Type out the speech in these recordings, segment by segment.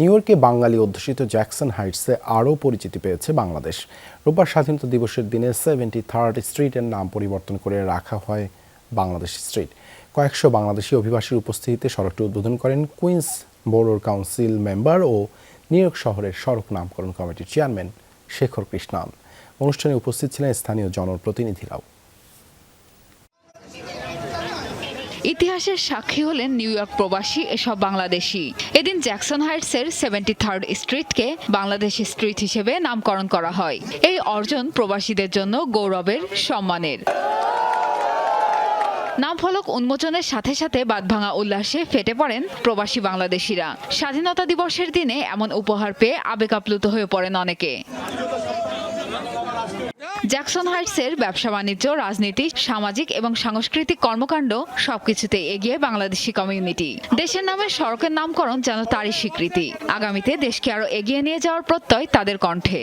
New ইয়র্কে বাঙালি অধ্যুষিত Jackson হাইটসে আরও পরিচিতি পেয়েছে বাংলাদেশ। রোববার স্বাধীনতা দিবসের দিনে সেভেন্টি থার্ড স্ট্রিটের নাম পরিবর্তন করে রাখা হয় বাংলাদেশ স্ট্রিট। কয়েকশো বাংলাদেশি অভিবাসীর উপস্থিতিতে সড়কটি উদ্বোধন করেন কুইন্স বোরোর কাউন্সিল মেম্বার ও নিউ ইয়র্ক শহরের সড়ক নামকরণ কমিটির চেয়ারম্যান শেখর কৃষ্ণান। অনুষ্ঠানে উপস্থিত ছিলেন স্থানীয় জনপ্রতিনিধিরাও। ইতিহাসের সাক্ষী হলেন নিউ ইয়র্ক প্রবাসী এসব বাংলাদেশি। এদিন জ্যাকসন হাইটসের সেভেন্টি থার্ড স্ট্রিটকে বাংলাদেশ স্ট্রিট হিসেবে নামকরণ করা হয়। এই অর্জন প্রবাসীদের জন্য গৌরবের সম্মানের। নাম ফলক উন্মোচনের সাথে সাথে বাদভাঙা উল্লাসে ফেটে পড়েন প্রবাসী বাংলাদেশিরা। স্বাধীনতা দিবসের দিনে এমন উপহার পেয়ে আবেগ আপ্লুত হয়ে পড়েন অনেকে। জ্যাকসন হাইটসের ব্যবসা, বাণিজ্য, রাজনীতি, সামাজিক এবং সাংস্কৃতিক কর্মকাণ্ড সবকিছুতে এগিয়ে বাংলাদেশি কমিউনিটি। দেশের নামে সড়কের নামকরণ যেন তারই স্বীকৃতি। আগামীতে দেশকে আরও এগিয়ে নিয়ে যাওয়ার প্রত্যয় তাদের কণ্ঠে।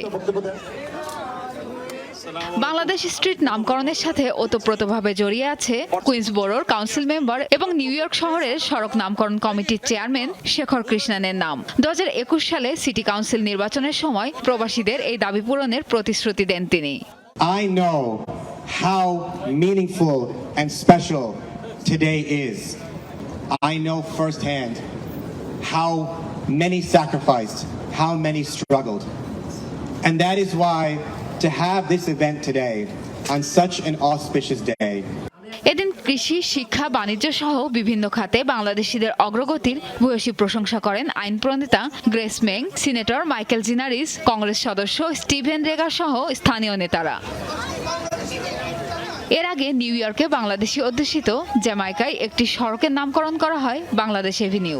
বাংলাদেশ স্ট্রিট নামকরণের সাথে ওতপ্রোতভাবে জড়িয়ে আছে কুইন্সবোরোর কাউন্সিল মেম্বার এবং নিউ ইয়র্ক শহরের সড়ক নামকরণ কমিটির চেয়ারম্যান শেখর কৃষ্ণানের নাম। দু হাজার একুশ সালে সিটি কাউন্সিল নির্বাচনের সময় প্রবাসীদের এই দাবি পূরণের প্রতিশ্রুতি দেন তিনি। I know how meaningful and special today is. I know firsthand how many sacrificed, how many struggled. And that is why to have this event today on such an auspicious day এদিন কৃষি, শিক্ষা, বাণিজ্য সহ বিভিন্ন খাতে বাংলাদেশিদের অগ্রগতির ভূয়সী প্রশংসা করেন আইন প্রণেতা Grace Meng, senator Michael Gianaris, congress সদস্য স্টিভেন রেগা সহ স্থানীয় নেতারা। এর আগে নিউ ইয়র্কে বাংলাদেশি অধ্যুষিত জ্যামাইকায় একটি সড়কের নামকরণ করা হয় বাংলাদেশ এভিনিউ।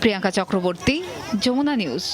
প্রিয়াঙ্কা চক্রবর্তী, যমুনা নিউজ।